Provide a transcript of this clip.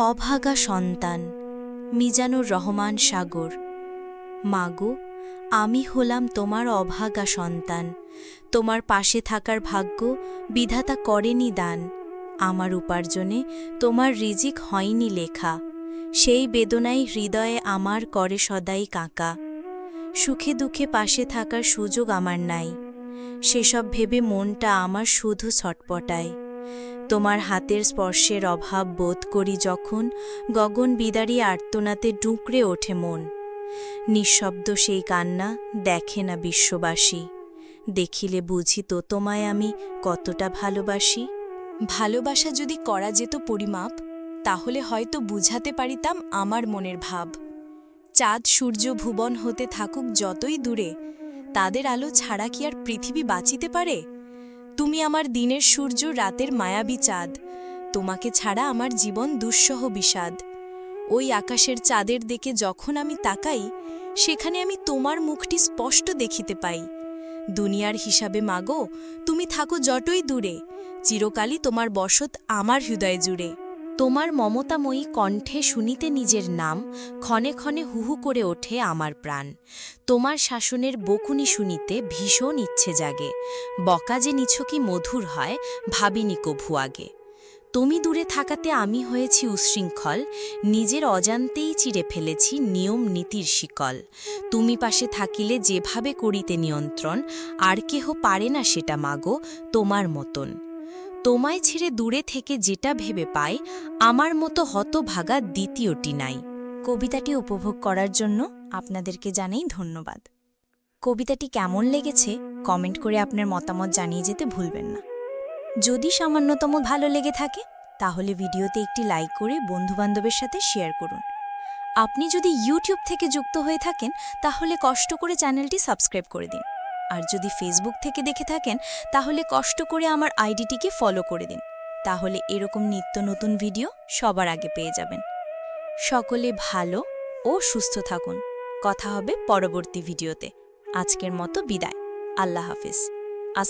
অভাগা সন্তান, মিজানুর রহমান সাগর। মাগো, আমি হলাম তোমার অভাগা সন্তান। তোমার পাশে থাকার ভাগ্য বিধাতা করেনি দান। আমার উপার্জনে তোমার রিজিক হয়নি লেখা। সেই বেদনাই হৃদয়ে আমার করে সদাই কাঁকা। সুখে দুঃখে পাশে থাকার সুযোগ আমার নাই। সেসব ভেবে মনটা আমার শুধু ছটপটায়। তোমার হাতের স্পর্শের অভাব বোধ করি যখন গগন বিদারী আর্তনাতে ডুকরে ওঠে মন। নিঃশব্দ সেই কান্না দেখে না বিশ্ববাসী। দেখিলে বুঝি তো তোমায় আমি কতটা ভালোবাসি। ভালোবাসা যদি করা যেত পরিমাপ, তাহলে হয়তো বুঝাতে পারিতাম আমার মনের ভাব। চাঁদ, সূর্য, ভুবন হতে থাকুক যতই দূরে, তাদের আলো ছাড়া কি আর পৃথিবী বাঁচিতে পারে? তুমি আমার দিনের সূর্য, রাতের মায়াবী চাঁদ। তোমাকে ছাড়া আমার জীবন দুঃসহ বিষাদ। ওই আকাশের চাঁদের দিকে যখন আমি তাকাই, সেখানে আমি তোমার মুখটি স্পষ্ট দেখিতে পাই। দুনিয়ার হিসাবে মাগো, তুমি থাকো যতই দূরে, চিরকালই তোমার বসত আমার হৃদয় জুড়ে। তোমার মমতাময়ী কণ্ঠে শুনিতে নিজের নাম ক্ষণে ক্ষণে হুহু করে ওঠে আমার প্রাণ। তোমার শাসনের বকুনি শুনিতে ভীষণ ইচ্ছে জাগে। বকা যে নিছকি মধুর হয়, ভাবিনি কভু আগে। তুমি দূরে থাকাতে আমি হয়েছি উশৃঙ্খল, নিজের অজান্তেই চিরে ফেলেছি নিয়ম নীতির শিকল। তুমি পাশে থাকিলে যেভাবে করিতে নিয়ন্ত্রণ, আর কেহ পারে না সেটা মাগো তোমার মতন। তোমায় ছেড়ে দূরে থেকে যেটা ভেবে পাই, আমার মতো হতভাগা দ্বিতীয়টি নাই। কবিতাটি উপভোগ করার জন্য আপনাদেরকে জানাই ধন্যবাদ। কবিতাটি কেমন লেগেছে, কমেন্ট করে আপনার মতামত জানিয়ে যেতে ভুলবেন না। যদি সামান্যতম ভালো লেগে থাকে, তাহলে ভিডিওতে একটি লাইক করে বন্ধুবান্ধবের সাথে শেয়ার করুন। আপনি যদি ইউটিউব থেকে যুক্ত হয়ে থাকেন, তাহলে কষ্ট করে চ্যানেলটি সাবস্ক্রাইব করে দিন। আর যদি ফেসবুক থেকে দেখে থাকেন, তাহলে কষ্ট করে আমার আইডিটিকে ফলো করে দিন। তাহলে এরকম নিত্য নতুন ভিডিও সবার আগে পেয়ে যাবেন। সকলে ভালো ও সুস্থ থাকুন। কথা হবে পরবর্তী ভিডিওতে আজকের মতো বিদায়। আল্লাহ হাফিজ।